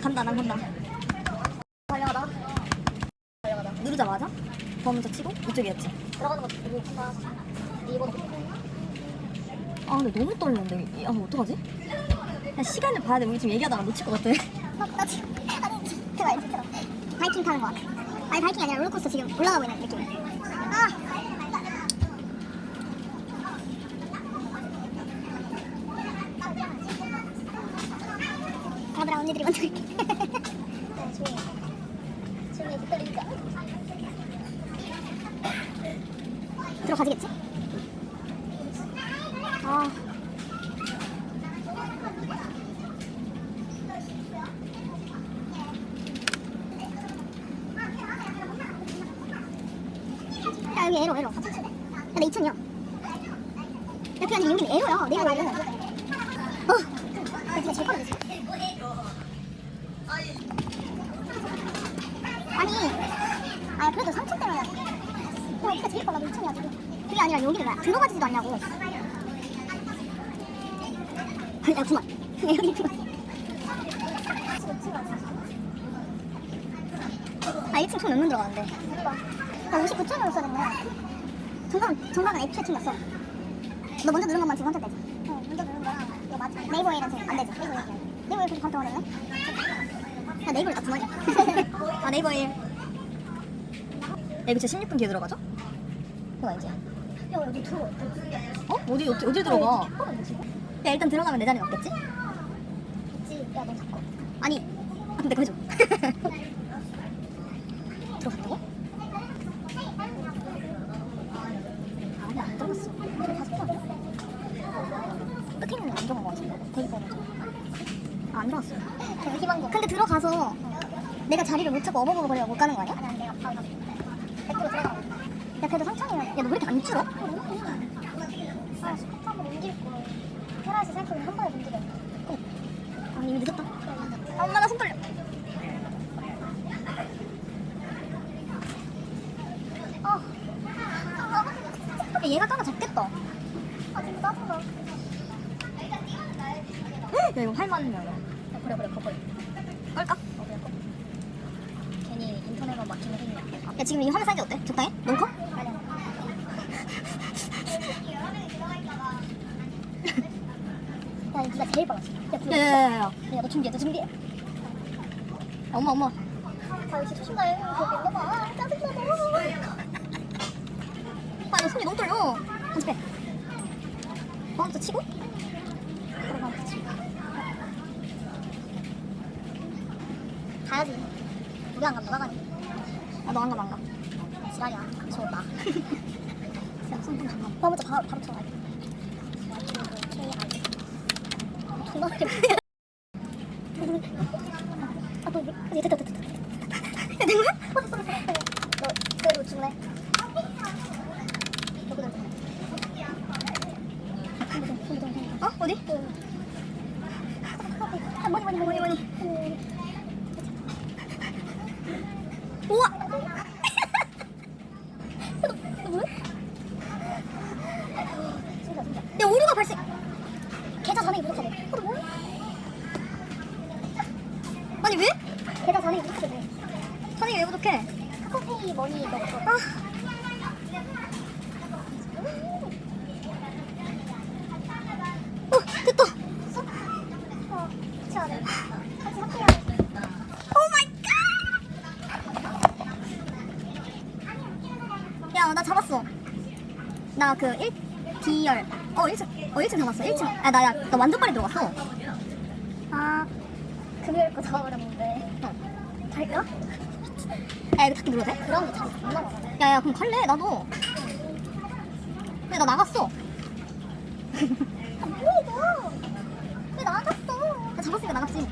어, 나 간다, 난 간다. 달려가다. 달려가다. 누르자마자 더 먼저 치고 이쪽이었지. 들어가는 거 이거 한다. 이거 아 근데 너무 떨리는데 이- 아 어떡하지? 그냥 시간을 봐야 돼 우리 지금 얘기하다가 놓칠 것 같아 나, 나 지금 아니 그거 알지? 바이킹 타는 거 같아. 아니 바이킹이 아니라 롤러코스터 지금 올라가고 있는 느낌. 아. 아들아 언니들이 먼저 갈게. 네, 조용히. 해. 조용히 기다리니까. 들어가지겠지? 아. 야 여기 에러 에러 야나 2천이야 야 그냥 여기는 에러야 내가 왜 에러야 어나 진짜 제일 빠르지 아니 아 그래도 3천 대면 야 여기가 제일 2천이야 지금 그게 아니라 여기를 왜 들어가지도 않냐고. 야야 여기 아 1층 총 몇명 들어가는데? 나 59천원 썼네 정강, 정강은 애초에 튕겼어. 너 먼저 누른 것만 지금 선택되지? 어 먼저 누른 거랑 이거 맞아 네이버에는 지금 안 되지. 네이버 이렇게 네이버에 그렇게 컨트롤 됐네? 야 네이버를 딱 그만이야. 아 네이버 1 야, 이거 진짜 16분 뒤에 들어가죠? 그거 알지? 야 여기 들어와 어? 어디 어디, 어디 들어가? 야 일단 들어가면 내 자리 맞겠지? 있지 야너 자꾸 아니 아 근데 그거 해줘 들어갔다고? 아니 안 들어갔어 다섯 번 끝에 있는 안 들어간 거 같은데 대기 번호 아 안 들어갔어 저 희망고 근데 들어가서 내가 자리를 못 찾고 어버버버 거리가 못 가는 거 아니야? 아니 안 돼요 바로 가100% 들어가 야 그래도 3천이면 야너 왜 이렇게 안 줄어? 아 스포츠함을 옮길 거 테라스 생각하면 한 번에 옮기려 아 이미 늦었다. 엄마 나손 떨려. 아, 야, 얘가 따라 잡겠다. 아 진짜 짜증나. 야 이거 할만하면 야, 그래 그래 거걸 깔까? 어 그래 거 괜히 인터넷만 막히면 힘이야 야 지금 이 화면 사이즈 어때? 적당해? 너무 커? 야 니가 제일 빨랐어 야 그래 야야야야 야 너 준비해 너 준비해. 엄마 엄마 아 역시 조심해. 거기 있나 봐. 짜증나 너무 아나 손이 너무 떨려. 다시 빼 바운스 치고. 들어가 그치 가야지. 우리 안 가면 누가 가니. 야너 안가 안가. 지랄이야. 무서웠다 야 손좀 잠깐 어 먼저 바로 바로 들어가야 돼 어려 아, 너, 이제 됐다, 됐다, 됐다. 됐어. 너, 그대로 주문해. 어? 어디? 아, 뭐니, 뭐니, 뭐니, 뭐니. 우와 너, 너 뭐야? 진짜, 진짜. 야 오류가 발생 계좌 잔액이 부족하대. 어, 너 뭐야? 아니 왜? 계좌 잔액이 부족하대. 선이 왜 카카오페이 머니 넣고. 아 어, 됐다. 어, 같이 하래. 같이 합해야 오 마이 갓! 야, 나 잡았어. 나 그 1, D열. 어, 1층. 어, 1층 잡았어. 1층. 아, 나, 야, 나 완전 빨리 들어갔어. 아, 금요일 거 잡아버렸는데. 어. 갈까? 야, 이거 닫기 눌러도 돼? 그라운드 잘 존나 많아. 야, 야, 그럼 갈래, 나도. 근데 나 나갔어. 아, 뭐야, 이거? 왜 나갔어? 나 잡았으니까 나갔지.